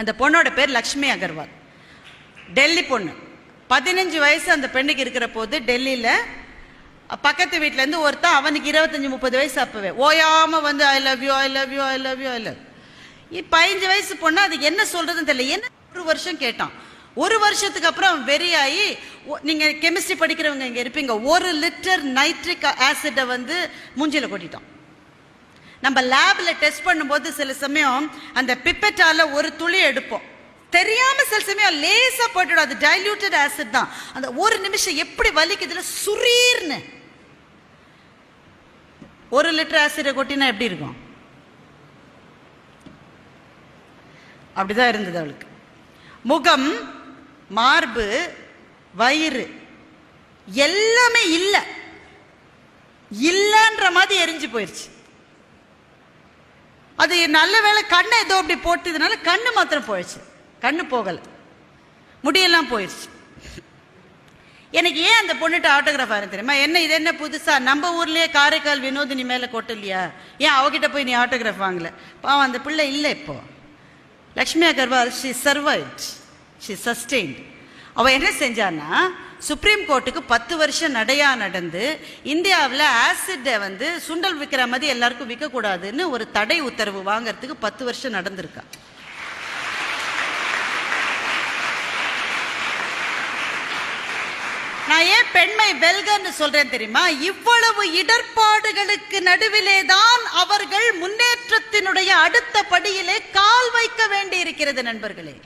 அந்த பொண்ணோட பேர் லக்ஷ்மி அகர்வால். டெல்லி பொண்ணு. பதினஞ்சு வயசு அந்த பெண்ணுக்கு இருக்கிற போது டெல்லியில் பக்கத்து வீட்டிலேருந்து ஒருத்தன் அவனுக்கு இருபத்தஞ்சி முப்பது வயசு அப்பவே. ஓயாமல் வந்து I love you I love you I love you I love பதினஞ்சு வயசு பொண்ணு அது என்ன சொல்கிறதுன்னு தெரியல. என்ன ஒரு வருஷம் கேட்டான். ஒரு வருஷத்துக்கு அப்புறம் அவன் வெறி ஆகி ஒ- கெமிஸ்ட்ரி படிக்கிறவங்க இங்கே இருப்பீங்க. ஒரு லிட்டர் நைட்ரிக் ஆசிட்டை வந்து மூஞ்சியில் கொட்டிட்டான். நம்ம லேபில் டெஸ்ட் பண்ணும்போது சில சமயம் அந்த பிப்பெட்டால் ஒரு துளி எடுப்போம். தெரியாமல் சில சமயம் லேசாக போட்டுடும். அது டைல்யூட்டட் ஆசிட் தான். அந்த ஒரு நிமிஷம் எப்படி வலிக்குதுல சுரீர்னு. ஒரு லிட்டர் ஆசிடை கொட்டினா எப்படி இருக்கும்? அப்படிதான் இருந்தது அவளுக்கு. முகம் மார்பு வயிறு எல்லாமே இல்லை. இல்லைன்ற மாதிரி எரிஞ்சு போயிடுச்சு அது நல்ல வேளை கண்ணை ஏதோ அப்படி போட்டதுனால கண்ணு மாத்திரம் போயிடுச்சு. கண்ணு போகலை. முடியெல்லாம் போயிடுச்சு. எனக்கு ஏன் அந்த பொண்ணுகிட்ட ஆட்டோகிராஃப் ஆரம்பி தெரியுமா? என்ன இது என்ன புதுசா? நம்ம ஊர்லேயே காரைக்கால் வினோதினி மேலே கொட்டலையா ஏன் அவகிட்ட போய் நீ ஆட்டோகிராஃப் வாங்கல? பாவம் அந்த பிள்ளை இல்லை இப்போ. Lakshmi Agarwal she survived she sustained அவள் என்ன செஞ்சான்னா சுப்ரீம் கோர்ட்டுக்கு பத்து வருஷம் நடையா நடந்து இந்தியாவில் ஆசிட்டை வந்து சுண்டல் விற்கிற மாதிரி எல்லாருக்கும் விற்கக்கூடாதுன்னு ஒரு தடை உத்தரவு வாங்குறதுக்கு பத்து வருஷம் நடந்திருக்கா? நான் ஏன் பெண்மை வெல்கன்னு சொல்றேன் தெரியுமா? இவ்வளவு இடர்பாடுகளுக்கு நடுவிலே தான் அவர்கள் முன்னேற்றத்தினுடைய அடுத்த படியிலே கால் வைக்க வேண்டி இருக்கிறது நண்பர்களே.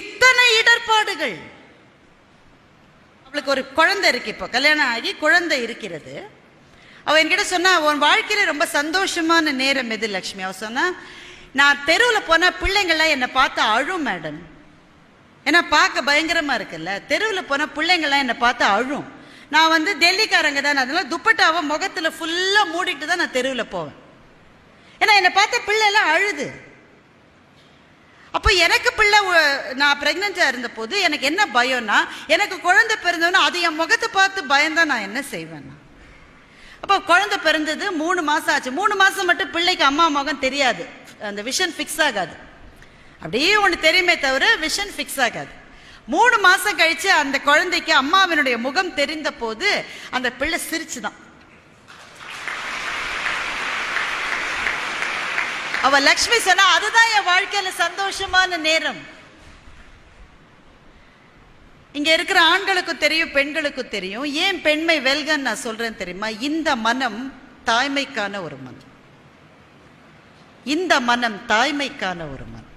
இத்தனை இடர்பாடுகள் அவளுக்கு ஒரு குழந்தை இருக்கு இப்போ. கல்யாணம் ஆகி குழந்தை இருக்கிறது. அவள் என்கிட்ட சொன்னா உன் வாழ்க்கையில ரொம்ப சந்தோஷமான நேரம் எது லக்ஷ்மி? அவ சொன்னா நான் தெருவில் போனால் பிள்ளைங்கள்லாம் என்னை பார்த்து அழும் மேடம். ஏன்னா பார்க்க பயங்கரமாக இருக்குல்ல. தெருவில் போனால் பிள்ளைங்கள்லாம் என்னை பார்த்து அழும். நான் வந்து டெல்லிக்காரங்க தான் அதனால துப்பட்டாவை முகத்தில் ஃபுல்லாக மூடிட்டு தான் நான் தெருவில் போவேன். ஏன்னா என்னை பார்த்த பிள்ளை எல்லாம் அழுது. அப்போ எனக்கு பிள்ளை நான் ப்ரெக்னெண்ட்டாக இருந்தபோது எனக்கு என்ன பயம்னா எனக்கு குழந்தை பிறந்தோன்னா அது என் முகத்தை பார்த்து பயந்தான் நான் என்ன செய்வேன்? அப்போ குழந்தை பிறந்தது மூணு மாதம் ஆச்சு. மூணு மாதம் மட்டும் பிள்ளைக்கு அம்மா முகம் தெரியாது. அந்த விஷன் ஃபிக்ஸ் ஆகாது. அப்படியே ஒன்று தெரியுமே தவிர விஷன் ஃபிக்ஸ் ஆகாது. மூணு மாதம் கழித்து அந்த குழந்தைக்கு அம்மாவினுடைய முகம் தெரிந்த போது அந்த பிள்ளை சிரிச்சுதான். அவ லக்ஷ்மி சொன்னா அதுதான் என் வாழ்க்கையில சந்தோஷமான நேரம். இங்க இருக்கிற ஆண்களுக்கும் தெரியும் பெண்களுக்கும் தெரியும். ஏன் பெண்மை வெல்கன்னு நான் சொல்றேன் தெரியுமா? இந்த மனம் தாய்மைக்கான ஒரு மனம். இந்த மனம் தாய்மைக்கான ஒரு மனம்.